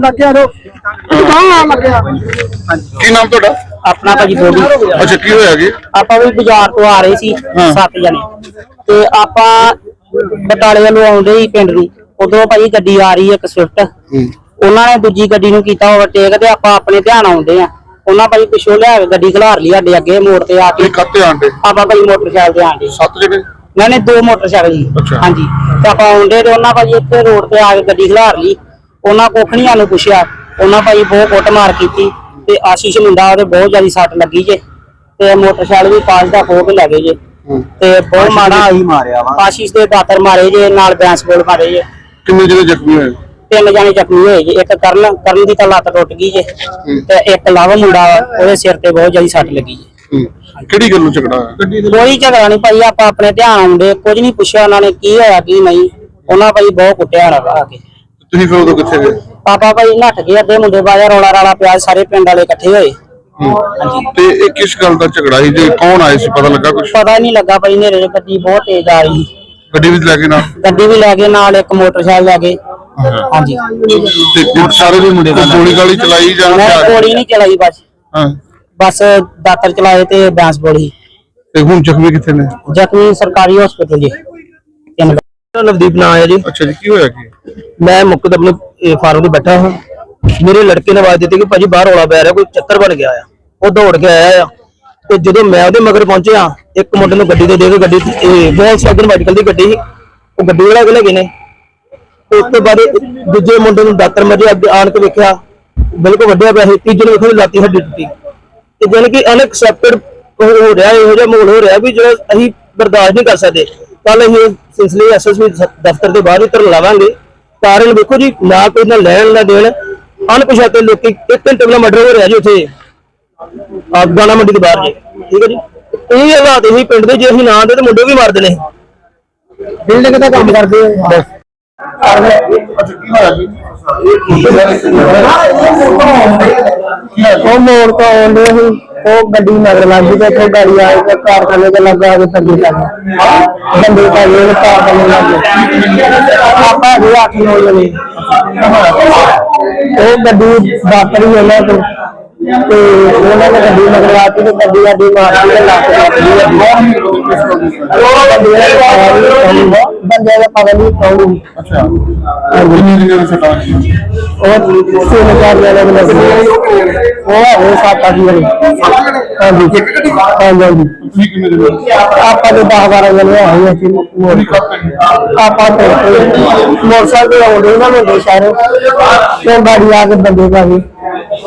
ਲੱਗਿਆ ਰੋ ਬਾਹਰ ਲੱਗਿਆ। ਕੀ ਨਾਮ ਤੁਹਾਡਾ? ਆਪਣਾ ਭਾਜੀ ਬੋਡੀ ਅੱਛਾ ਕੀ ਹੋਇਆ ਜੀ? ਆਪਾਂ ਵੀ ਬਾਜ਼ਾਰ ਤੋਂ ਆ ਰਹੇ ਸੀ ਹਾਂ। ਸੱਤ ਜਣੇ। ਤੇ ਆਪਾਂ ਬਟਾਲੇ ਵੱਲੋਂ ਆਉਂਦੇ ਹੀ ਪਿੰਡ ਨੂੰ। ਉਦੋਂ ਭਾਜੀ ਗੱਡੀ ਆ ਰਹੀ ਹੈ ਇੱਕ ਸਵਿਫਟ ਉਹਨਾਂ ਨੇ ਦੂਜੀ ਗੱਡੀ ਨੂੰ ਕੀਤਾ ਓਵਰਟੇਕ ਤੇ ਆਪਾਂ ਆਪਣੇ ਧਿਆਨ ਆਉਂਦੇ ਆ। ਉਹਨਾਂ ਭਾਜੀ ਪਿੱਛੋਂ ਲਿਆ ਕੇ ਗੱਡੀ ਖਿਲਾਰ ਲਈ ਸਾਡੇ ਅੱਗੇ ਮੋੜ ਤੇ ਆ ਕੇ। ਇਹ ਕੱਤੇ ਆਂਡੇ ਆਪਾਂ ਭਾਜੀ ਮੋਟਰਸਾਈਕਲ ਤੇ ਆਂਦੇ ਸੱਤ ਜਿਹੜੇ ਨਾ ਨੇ ਦੋ ਮੋਟਰਸਾਈਕਲ ਜੀ। ਅੱਛਾ। ਹਾਂਜੀ। ਤੇ ਆਪਾਂ ਆਉਂਦੇ ਤੇ ਉਹਨਾਂ ਭਾਜੀ ਇੱਥੇ ਰੋਡ ਤੇ ਆ ਕੇ ਗੱਡੀ ਖਿਲਾਰ ਲਈ। ਉਹਨਾਂ ਕੁੱਖ ਨੀ ਸਾਨੂੰ ਪੁੱਛਿਆ। ਉਹਨਾਂ ਭਾਜੀ ਬਹੁਤ ਕੁੱਟਮਾਰ ਕੀਤੀ ਤੇ ਆਸ਼ੀਸ਼ ਮੁੰਡਾ ਉਹਦੇ ਬਹੁਤ ਜ਼ਿਆਦਾ ਸੱਟ ਲੱਗੀ ਜੇ ਤੇ ਮੋਟਰਸਾਈਕਲ ਵੀ ਪਾਸ ਦਾ ਖੋਹ ਕੇ ਲੈ ਗਏ ਜੇ। ਤੇ ਬਹੁਤ ਮਾੜਾ ਹੀ ਮਾਰਿਆ ਵਾ? ਆਸ਼ੀਸ਼ ਦੇ ਦਾਤਰ ਮਾਰੇ ਜੇ ਨਾਲ ਬੈਂਸ ਬੋਲ ਮਾਰੇ ਜੇ। ਕਿੰਨੇ ਜਿਹੜੇ ਜ਼ਖਮੀ ਹੋਏ? ਤਿੰਨ ਜਾਣੇ ਜ਼ਖਮੀ ਹੋਏ ਜੇ। ਇੱਕ ਕਰਨ ਕਰਨ ਦੀ ਤਾਂ ਲੱਤ ਟੁੱਟ ਗਈ ਜੇ ਤੇ ਇੱਕ ਲਵ ਮੁੰਡਾ ਉਹਦੇ ਸਿਰ ਤੇ ਬਹੁਤ ਜ਼ਿਆਦਾ ਸੱਟ ਲੱਗੀ ਜੇ। ਕਿਹੜੀ ਗੱਲੋਂ ਝਗੜਾ ਕੋਈ ਝਗੜਾ ਨਹੀਂ ਭਾਈ ਆਪਾਂ ਆਪਣੇ ਧਿਆਨ ਆਉਂਦੇ ਕੁਝ ਨਹੀਂ ਪੁੱਛਿਆ ਉਹਨਾਂ ਨੇ ਕੀ ਹੋਇਆ ਕੀ ਨਹੀਂ। ਉਹਨਾਂ ਭਾਈ ਬਹੁਤ ਕੁੱਟਿਆ ਨਾ ਆ ਕੇ। ਤੁਸੀਂ ਫਿਰ ਉਦੋਂ ਕਿੱਥੇ ਗਏ? ਪਾਪਾ ਭਾਈ ਨੱਠ ਗਏ ਅੱਧੇ ਮੁੰਡੇ ਬਾਜਾ ਰੌਲਾ ਰਾਲਾ ਪਿਆ ਸਾਰੇ ਪਿੰਡ ਵਾਲੇ ਇਕੱਠੇ ਹੋਏ। ਹੂੰ। ਤੇ ਇਹ ਕਿਸ ਗੱਲ ਦਾ ਝਗੜਾ ਸੀ? ਜੇ ਕੌਣ ਆਏ ਸੀ? ਪਤਾ ਲੱਗਾ ਕੁਝ ਪਤਾ ਨਹੀਂ ਲੱਗਾ ਭਾਈ ਨੇਰੇ ਗੱਡੀ ਬਹੁਤ ਤੇਜ਼ ਆ ਰਹੀ ਸੀ। ਗੱਡੀ ਵਿੱਚ ਲੈ ਕੇ ਨਾ ਗੱਡੀ ਵੀ ਲੈ ਗਏ ਨਾਲ ਇੱਕ ਮੋਟਰਸਾਈਕਲ ਲੈ ਗਏ ਹਾਂਜੀ। ਤੇ ਇਹ ਸਾਰੇ ਵੀ ਮੁੰਡੇ ਦਾ ਗੋਲੀ ਗਾਲੀ ਚਲਾਈ ਜਾਂ ਮੈਂ? ਗੋਲੀ ਨਹੀਂ ਚਲਾਈ ਬਸ। ਹਾਂ। ਬਸ ਦਾਤਰ ਚਲਾਏ ਤੇ ਬੈਂਸ ਬੋਲੀ ਤੇ ਹੁਣ ਜ਼ਖਮੀ ਕਿੱਥੇ ਨੇ? ਜ਼ਖਮੀ ਸਰਕਾਰੀ ਹਸਪੀਟਲ ਜੀ। ਮੇਰਾ ਨਵਦੀਪ ਨਾਂ ਹੈ ਜੀ। ਅੱਛਾ ਜੀ ਕੀ ਹੋਇਆ ਕੀ? ਮੈਂ ਮੁਕਤ ਆਪਣੇ ਫਾਰਮ ਤੇ ਬੈਠਾ ਹਾਂ। ਮੇਰੇ ਲੜਕੇ ਨੇ ਆਵਾਜ਼ ਦਿੱਤੀ ਕਿ ਭਾਜੀ ਬਾਹਰ ਰੌਲਾ ਪੈ ਰਿਹਾ ਕੋਈ ਚੱਕਰ ਬਣ ਗਿਆ ਆ। ਉਹ ਦੌੜ ਕੇ ਆਇਆ ਆ। ਤੇ ਜਦੋਂ ਮੈਂ ਉਹਦੇ ਮਗਰ ਪਹੁੰਚਿਆ ਇੱਕ ਮੁੰਡੇ ਨੂੰ ਗੱਡੀ ਤੇ ਦੇ ਕੇ ਗੱਡੀ ਇਹ ਵੋਲਕਸਵੈਗਨ ਮੈਡੀਕਲ ਦੀ ਗੱਡੀ ਸੀ। ਉਹ ਗੱਡੀ ਵਾਲਾ ਕੇ ਲੈ ਗਏ ਨੇ। ਉਸ ਤੋਂ ਬਾਅਦ ਦੂਜੇ ਮੁੰਡੇ ਨੂੰ ਦਾਤਰ ਮਜੇ ਆਣ ਕੇ ਵੇਖਿਆ ਬਿਲਕੁਲ ਵੱਡਿਆ ਪਿਆ ਸੀ। ਤੀਜੇ ਨੂੰ ਵੇਖਿਆ ਲਾਤੀ ਹੱਡੀ ਟੁੱਟੀ। ਤੇ ਜਾਣੀ ਕਿ ਅਨਐਕਸੈਪਟਡ ਹੋ ਰਿਹਾ ਇਹੋ ਜਿਹਾ ਮਾਹੌਲ ਹੋ ਰਿਹਾ ਵੀ ਜਿਹੜਾ ਅਸੀਂ ਬਰਦਾਸ਼ਤ ਨਹੀਂ ਕਰ ਸਕਦੇ। ਕੱਲ ਇਸ ਸਿਲਸਿਲੇ ਐਸਐਸਪੀ ਦਫ਼ਤਰ ਦੇ ਬਾਹਰ ਹੀ ਧਰਨਾ ਲਾਵਾਂਗੇ। ਕਾਰਨ ਵੇਖੋ ਜੀ ਨਾ ਕੋਈ ਨਾ ਲੈਣ ਨਾ ਦੇਣ। ਅਣਪਛਾਤੇ ਲੋਕੀ ਇੱਕ ਘੰਟੇ ਪਹਿਲਾਂ ਮਰਡਰ ਹੋ ਰਿਹਾ ਜੀ ਉੱਥੇ। ਆਫਗਾਨਾ ਮੰਡੀ ਦੇ ਬਾਹਰ ਜੀ। ਠੀਕ ਹੈ ਜੀ? ਇਹ ਹਾਲਾਤ ਇਹੀ ਪਿੰਡ ਦੇ ਜੇ ਅਸੀਂ ਨਾ ਆਉਂਦੇ ਤੇ ਮੁੰਡੇ ਵੀ ਮਾਰ ਦੇਣੇ। ਬਿਲਡਿੰਗ ਦਾ ਕੰਮ ਕਰਦੇ ਆ। ਬਸ। ਅੱਛਾ ਕੀ ਹੋਇਆ ਜੀ? ਉਹ ਮੋੜ ਤੋਂ ਆਉਂਦੇ ਸੀ। ਉਹ ਗੱਡੀ ਨਗਰ ਲੱਗ ਗਈ ਤੇ ਇੱਥੇ ਗਾੜੀ ਆ ਕੇ ਕਾਰਖਾਨੇ ਤੇ ਲੱਗਾ ਕੇ ਤੰਗੀ ਕਰ ਬੰਦੇ ਪਾ ਗਏ ਕਾਰਖਾਨੇ ਲੱਗ ਗਏ। ਆਪਾਂ ਵੀ ਅੱਠ ਨੌ ਜਣੇ। ਉਹ ਗੱਡੀ ਵਾਪਰੀ ਉਹਨਾਂ ਤੋਂ ਤੇ ਉਹਨਾਂ ਨੇ ਗੱਡੀ ਤੇ ਗੱਡੀ ਤੇ ਗੱਡੀ ਦਾ ਬੰਦੇ ਦਾ ਪਤਾ ਨਹੀਂ ਕੌਣ ਅੱਛਾ। ਕਿੰਨੇ ਦਿਨਾਂ ਦਾ ਸਟਾ ਉਹ ਤਿੰਨ ਚਾਰ ਜਣੇ ਨੇ ਲੱਗੇ। ਉਹ ਹੈ ਸੱਤ ਅੱਠ ਜਣੇ। ਹਾਂਜੀ। ਹਾਂਜੀ ਹਾਂਜੀ। ਤੁਸੀਂ ਕਿੰਨੇ ਦਿਨ ਆਪਾਂ ਦੇ 10 12 ਜਣੇ ਆਏ ਅਸੀਂ ਆਪਾਂ ਤੇ ਆਉਂਦੇ ਨਾ ਮੁੰਡੇ ਸਾਰੇ ਤੇ ਗਾੜੀ ਆ ਕੇ ਬੰਦੇ ਪਾ ਗਏ।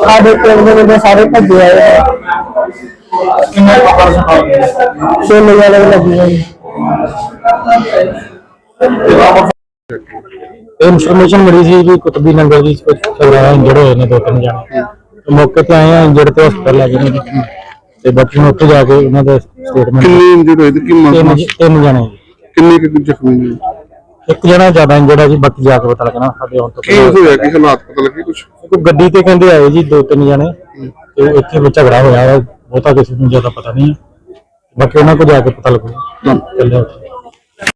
ਸਾਡੇ ਪਿੰਡ ਦੇ ਬੰਦੇ ਸਾਰੇ ਭੱਜੇ ਆਏ ਨੇ। ਕਿੰਨੇ ਪਕੜ ਸਟਾ ਤਿੰਨ ਜਣੇ ਲੱਗੇ ਹੋਏ। ਇਨਫੋਰਮੇਸ਼ਨ ਮਿਲੀ ਸੀ ਵੀ ਕੁਤਬੀ ਨੰਗਲ ਜੀ ਕੁਝ ਖਬਰਾਂ ਇੰਜਰਡ ਹੋਏ ਨੇ ਦੋ ਤਿੰਨ ਜਣੇ। ਤੇ ਮੌਕੇ ਤੇ ਆਏ ਆ ਇੰਜਰਡ ਤੇ ਹਸਪਤਾਲ ਲੈ ਗਏ ਨੇ। ਤੇ ਬਾਕੀ ਹੁਣ ਉੱਥੇ ਜਾ ਕੇ ਉਹਨਾਂ ਦਾ ਸਟੇਟਮੈਂਟ ਕਿੰਨੇ ਇੰਜਰਡ ਹੋਏ ਤੇ ਕੀ ਤਿੰਨ ਜਣੇ। ਕਿੰਨੇ ਕੁ ਜ਼ਖਮੀ ਨੇ ਇੱਕ ਜਣਾ ਜ਼ਿਆਦਾ ਇੰਜਰਡ ਹੈ ਜੀ ਬਾਕੀ ਜਾ ਕੇ ਪਤਾ ਲੱਗਣਾ ਸਾਡੇ ਹੁਣ ਤੋਂ ਕੀ ਹੋਇਆ? ਕੀ ਹਾਲਾਤ ਪਤਾ ਲੱਗੇ ਕੁਝ ਕੋਈ ਗੱਡੀ ਤੇ ਕਹਿੰਦੇ ਆਏ ਜੀ ਦੋ ਤਿੰਨ ਜਣੇ। ਤੇ ਉਹ ਇੱਥੇ ਵਿੱਚ ਝਗੜਾ ਹੋਇਆ ਵਾ, ਬਹੁਤਾ ਕਿਸੇ ਨੂੰ ਜ਼ਿਆਦਾ ਪਤਾ ਨਹੀਂ ਹੈ। ਬਾਕੀ ਉਹਨਾਂ ਕੋਲ ਜਾ ਕੇ ਪਤਾ ਲੱਗੂਗਾ ਚੱਲਿਆ ਉੱਥੇ।